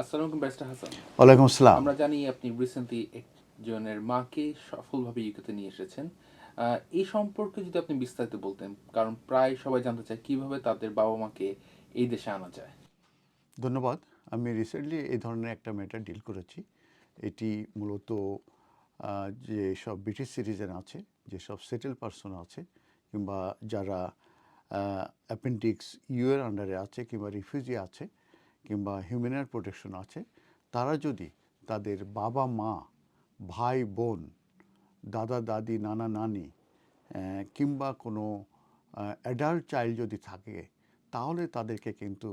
আসসালামু আলাইকুম ব্যারিস্টার হাসান। ওয়ালাইকুম আসসালাম। আমরা জানি আপনি রিসেন্টলি একজনের মাকে সফলভাবে ইউকেতে নিয়ে এসেছেন। এই সম্পর্কে যদি আপনি বিস্তারিত বলতেন কারণ প্রায় সবাই জানতে চায় কীভাবে তাদের বাবা মাকে এই দেশে আনা যায়। ধন্যবাদ। আমি রিসেন্টলি এই ধরনের একটা ম্যাটার ডিল করেছি। এটি মূলত যে সব ব্রিটিশ সিটিজেন আছে যেসব সেটেল পারসন আছে কিংবা যারা অ্যাপেন্ডিক্স ইউ এর আন্ডারে আছে কিংবা রিফিউজি আছে কিংবা হিউম্যান প্রোটেকশন আছে, তারা যদি তাদের বাবা মা, ভাই বোন, দাদা, দাদি, নানা, নানি কিংবা কোনো অ্যাডাল্ট চাইল্ড যদি থাকে, তাহলে তাদেরকে কিন্তু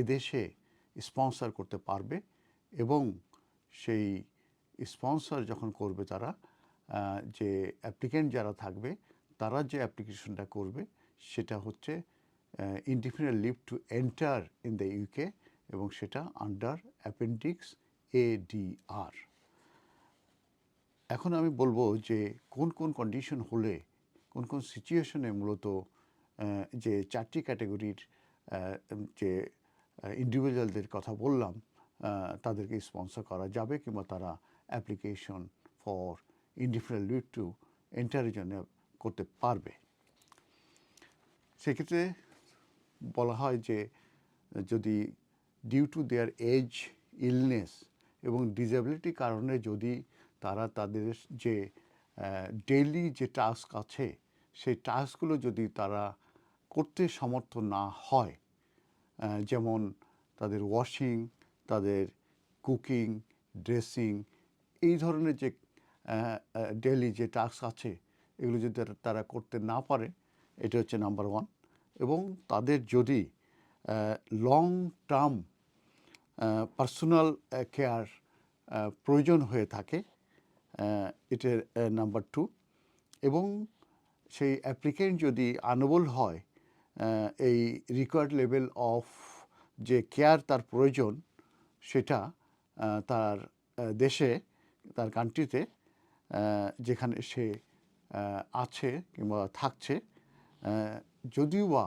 এদেশে স্পন্সর করতে পারবে এবং সেই স্পন্সর যখন করবে তারা যে অ্যাপ্লিকেন্ট যারা থাকবে, তারা যে অ্যাপ্লিকেশনটা করবে, সেটা হচ্ছে indefinite leave to enter in the UK এবং সেটা under appendix A D R এখন আমি বলব যে কোন কোন কন্ডিশন হলে, কোন কোন সিচুয়েশনে মূলত যে চারটি ক্যাটাগরির যে ইন্ডিভিজুয়ালদের কথা বললাম তাদেরকে স্পন্সর করা যাবে কিংবা তারা application for indefinite leave to এন্টারের জন্য করতে পারবে। সেক্ষেত্রে বলা হয় যে যদি due to their age illness এবং ডিসেবিলিটি কারণে যদি তারা তাদের যে ডেইলি যে টাস্ক আছে, সেই টাস্কগুলো যদি তারা করতে সমর্থ না হয় যেমন তাদের ওয়াশিং তাদের কুকিং ড্রেসিং এই ধরনের যে ডেইলি যে টাস্ক আছে, এগুলো যদি তারা করতে না পারে, এটা হচ্ছে নাম্বার ওয়ান এবং তাদের যদি লং টার্ম পার্সোনাল কেয়ার প্রয়োজন হয়ে থাকে এটার নাম্বার টু এবং সেই অ্যাপ্লিকেন্ট যদি আনবল হয় এই রিকোয়ার্ড লেভেল অফ যে কেয়ার তার প্রয়োজন, সেটা তার দেশে, তার কান্ট্রিতে যেখানে সে আছে কিংবা থাকছে যদিও বা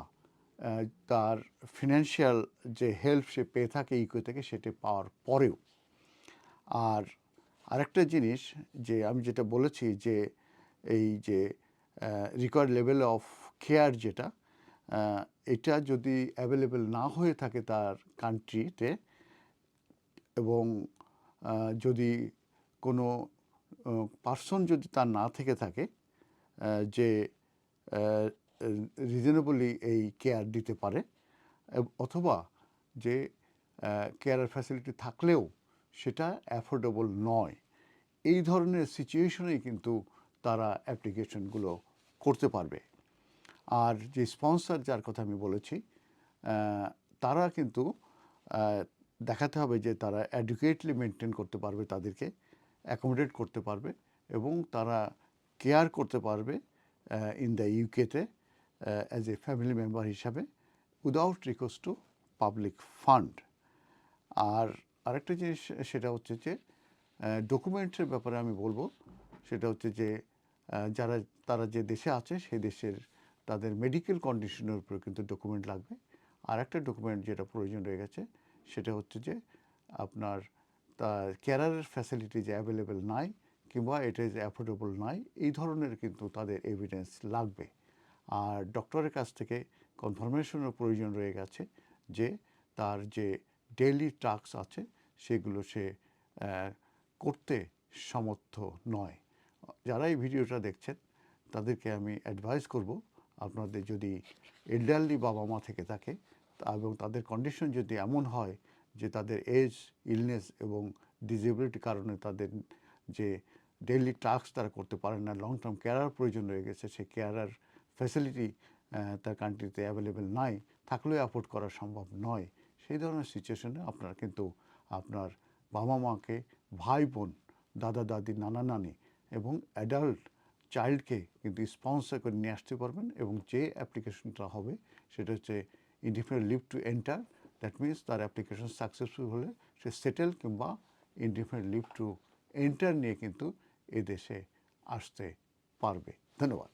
তার ফিনান্সিয়াল যে হেল্প সে পেয়ে থাকে ইকো থেকে সেটা পাওয়ার পরেও। আর আরেকটা জিনিস যে আমি যেটা বলেছি যে এই যে রিকোয়ার্ড লেভেল অফ কেয়ার যেটা এটা যদি অ্যাভেলেবেল না হয়ে থাকে তার কান্ট্রিতে এবং যদি কোনো পার্সন যদি তার না থেকে থাকে যে রিজনেবলি এই কেয়ার দিতে পারে অথবা যে কেয়ার ফ্যাসিলিটি থাকলেও সেটা অ্যাফোর্ডেবল নয়। এই ধরনের সিচুয়েশনেই কিন্তু তারা অ্যাপ্লিকেশনগুলো করতে পারবে। আর যে স্পন্সর যার কথা আমি বলেছি তারা কিন্তু দেখাতে হবে যে তারা অ্যাডুকেটলি মেনটেন করতে পারবে, তাদেরকে অ্যাকোমোডেট করতে পারবে এবং তারা কেয়ার করতে পারবে ইন দ্য ইউকেতে অ্যাজ এ ফ্যামিলি মেম্বার হিসাবে। Without recourse to public fund. আর আরেকটা জিনিস, সেটা হচ্ছে যে ডকুমেন্টের ব্যাপারে আমি বলব, সেটা হচ্ছে যে যারা, তারা যে দেশে আছে, সেই দেশের তাদের মেডিকেল কন্ডিশনের উপরে কিন্তু ডকুমেন্ট লাগবে। আর একটা ডকুমেন্ট যেটা প্রয়োজন রয়ে গেছে, সেটা হচ্ছে যে, আপনার তার কেয়ারের ফ্যাসিলিটি যে অ্যাভেলেবেল নাই, কিংবা এটা যে অ্যাফোর্ডেবল নাই, এই ধরনের কিন্তু তাদের এভিডেন্স লাগবে। আর ডক্টরের কাছ থেকে কনফার্মেশনের প্রয়োজন রয়ে গেছে যে তার যে ডেইলি টাস্ক আছে, সেগুলো সে করতে সমর্থ নয়। যারা এই ভিডিওটা দেখছেন, তাদেরকে আমি অ্যাডভাইস করব, আপনাদের যদি এল্ডারলি বাবা মা থেকে থাকে, এবং তাদের কন্ডিশন যদি এমন হয় যে তাদের এজ ইলনেস এবং ডিসেবিলিটি কারণে তাদের যে ডেইলি টাস্ক তারা করতে পারেন না লং টার্ম কেয়ারার প্রয়োজন রয়ে গেছে, সেই কেয়ারার ফ্যাসিলিটি তার কান্ট্রিতে অ্যাভেলেবেল নাই, থাকলেও অ্যাফোর্ড করা সম্ভব নয়। সেই ধরনের সিচুয়েশনে আপনার কিন্তু আপনার বাবা মাকে, ভাই বোন, দাদা, দাদি, নানা, নানি এবং অ্যাডাল্ট চাইল্ডকে কিন্তু স্পন্সর করে নিয়ে আসতে পারবেন এবং যে অ্যাপ্লিকেশনটা হবে, সেটা হচ্ছে indefinite leave to enter that means তার অ্যাপ্লিকেশন সাকসেসফুল হলে সে সেটেল কিংবা ইন্ডিফারেন্ট লিভ টু এন্টার নিয়ে কিন্তু এদেশে আসতে পারবে। ধন্যবাদ।